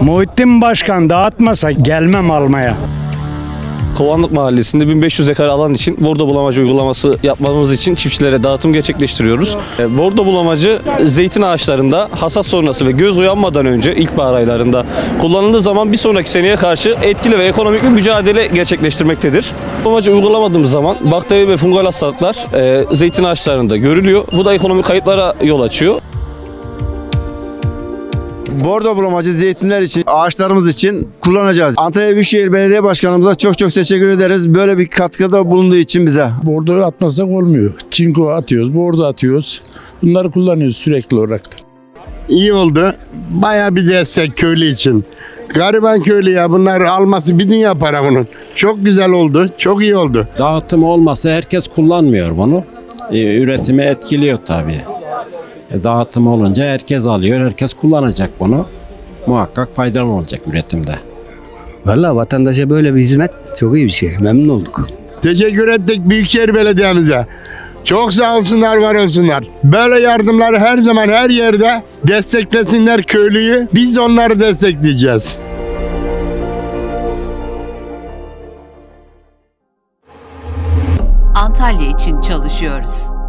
Muhittin Başkan dağıtmasa gelmem almaya. Kovanlık Mahallesi'nde 1500 dekar alan için bordo bulamacı uygulaması yapmamız için çiftçilere dağıtım gerçekleştiriyoruz. E, Bordo bulamacı zeytin ağaçlarında hasat sonrası ve göz uyanmadan önce ilkbahar aylarında kullanıldığı zaman bir sonraki seneye karşı etkili ve ekonomik bir mücadele gerçekleştirmektedir. Bulamacı uygulamadığımız zaman bakteri ve fungal hastalıklar e, zeytin ağaçlarında görülüyor. Bu da ekonomik kayıplara yol açıyor. Bordo bulamacı zeytinler için, ağaçlarımız için kullanacağız. Antalya Büyükşehir Belediye Başkanımıza çok çok teşekkür ederiz. Böyle bir katkıda bulunduğu için bize. Bordo atmasak olmuyor. Çinko atıyoruz, bordo atıyoruz. Bunları kullanıyoruz sürekli olarak. da. iyi oldu. Baya bir destek köylü için. Gariban köylü ya bunları alması bir dünya para bunun. Çok güzel oldu. Çok iyi oldu. Dağıtım olmasa herkes kullanmıyor bunu. Ee, üretimi etkiliyor tabii. E, dağıtım olunca herkes alıyor, herkes kullanacak bunu. Muhakkak faydalı olacak üretimde. Valla vatandaşa böyle bir hizmet çok iyi bir şey. Memnun olduk. Teşekkür ettik Büyükşehir Belediye'mize. Çok sağ olsunlar, var olsunlar. Böyle yardımları her zaman her yerde desteklesinler köylüyü. Biz de onları destekleyeceğiz. Antalya için çalışıyoruz.